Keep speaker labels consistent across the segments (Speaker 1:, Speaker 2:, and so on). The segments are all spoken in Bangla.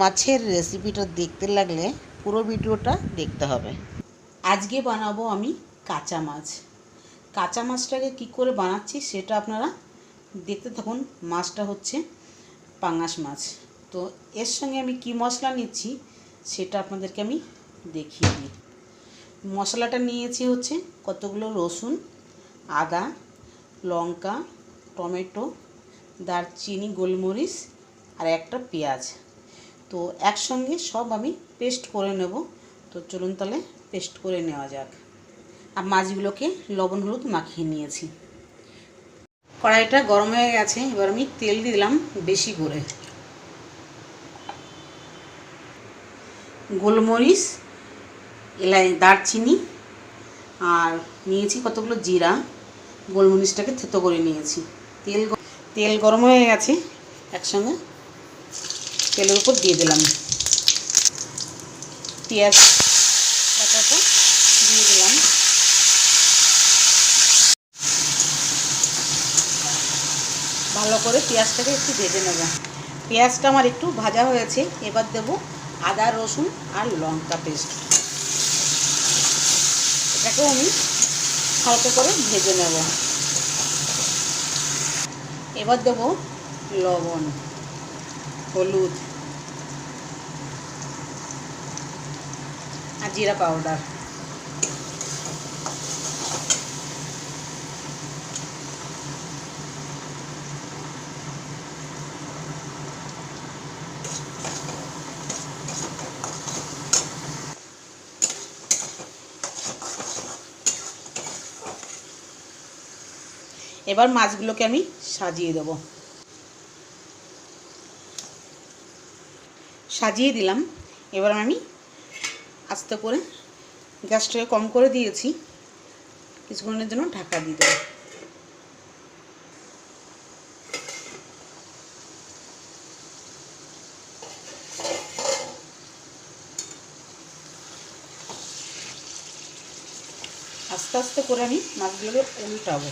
Speaker 1: মাছের রেসিপিটা দেখতে লাগলে পুরো ভিডিওটা দেখতে হবে। আজকে বানাবো আমি কাঁচা মাছ। কাঁচা মাছটাকে কি করে বানাচ্ছি সেটা আপনারা দেখতে থাকুন। মাছটা হচ্ছে পাঙাশ মাছ। তো এর সঙ্গে আমি কি মশলা নিচ্ছি সেটা আপনাদেরকে আমি দেখিয়ে দিই। মশলাটা নিয়েছি হচ্ছে কতগুলো রসুন, আদা, লঙ্কা, টমেটো, দারচিনি, গোলমরিচ আর একটা পেঁয়াজ। তো একসঙ্গে সব আমি পেস্ট করে নেব। তো চলুন তাহলে পেস্ট করে নেওয়া যাক। আর মাছগুলোকে লবণ হলুদ মাখিয়ে নিয়েছি। কড়াইটা গরম হয়ে গেছে, এবার আমি তেল দিলাম বেশি করে। গোলমরিচ, এলাই, দারচিনি, আর নিয়েছি কতগুলো জিরা। গোলমরিচটাকে থেতো করে নিয়েছি। তেল তেল গরম হয়ে গেছে, একসঙ্গে তেলের উপর দিয়ে দিলাম। পেঁয়াজ বাটাটা দিয়ে দিলাম। ভালো করে পেঁয়াজটাকে একটু ভেজে নেব। পেঁয়াজটা আমার একটু ভাজা হয়েছে, এবার দেব আদা, রসুন আর লঙ্কা পেস্ট। এটাকেও আমি হালকা করে ভেজে নেব। এবার দেব লবণ। হলুদ আর জিরা পাউডার। এবার মাছগুলোকে আমি সাজিয়ে দেবো। সাজিয়ে দিলাম। এবার আমি আস্তে করে গ্যাসটাকে কম করে দিয়েছি। কিছুক্ষণের জন্য ঢাকা দিয়ে দেবো। আস্তে আস্তে করে আমি মাছগুলোকে উল্টাবো।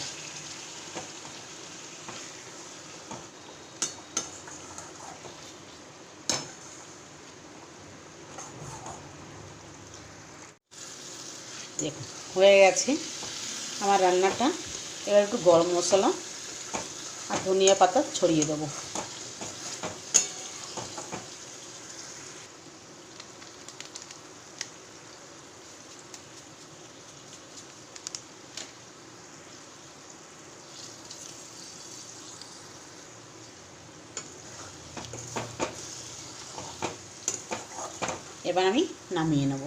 Speaker 1: দেখুন হয়ে গেছে আমার রান্নাটা। এবার একটু গরম মশলা আর ধনিয়া পাতা ছড়িয়ে দেবো। এবার আমি নামিয়ে নেব।